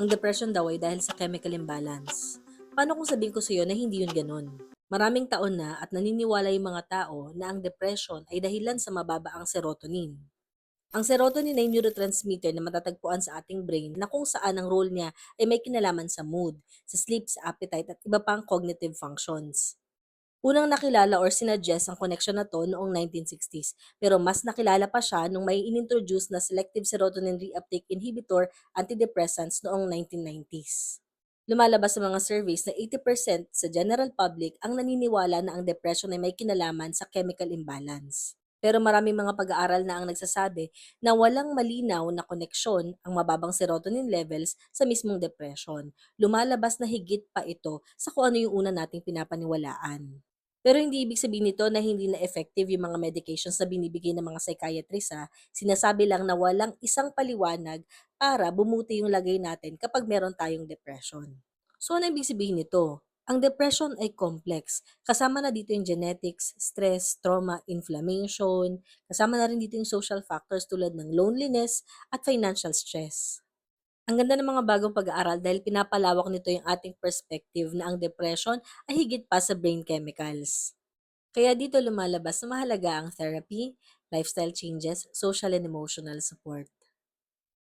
Ang depression daw ay dahil sa chemical imbalance. Paano kung sabihin ko sa iyo na hindi yun ganun? Maraming taon na at naniniwala yung mga tao na ang depression ay dahilan sa mababa ang serotonin. Ang serotonin ay neurotransmitter na matatagpuan sa ating brain na kung saan ang role niya ay may kinalaman sa mood, sa sleep, sa appetite at iba pang cognitive functions. Unang nakilala or sinuggest ang connection na to noong 1960s, pero mas nakilala pa siya nung may inintroduce na selective serotonin reuptake inhibitor antidepressants noong 1990s. Lumalabas sa mga surveys na 80% sa general public ang naniniwala na ang depression ay may kinalaman sa chemical imbalance. Pero maraming mga pag-aaral na ang nagsasabi na walang malinaw na koneksyon ang mababang serotonin levels sa mismong depression. Lumalabas na higit pa ito sa kung ano yung una nating pinapaniwalaan. Pero hindi ibig sabihin nito na hindi na effective yung mga medications na binibigay ng mga psychiatrist ha. Sinasabi lang na walang isang paliwanag para bumuti yung lagay natin kapag meron tayong depression. So ano ibig sabihin nito? Ang depression ay complex. Kasama na dito yung genetics, stress, trauma, inflammation. Kasama na rin dito yung social factors tulad ng loneliness at financial stress. Ang ganda ng mga bagong pag-aaral dahil pinapalawak nito yung ating perspective na ang depression ay higit pa sa brain chemicals. Kaya dito lumalabas na mahalaga ang therapy, lifestyle changes, social and emotional support.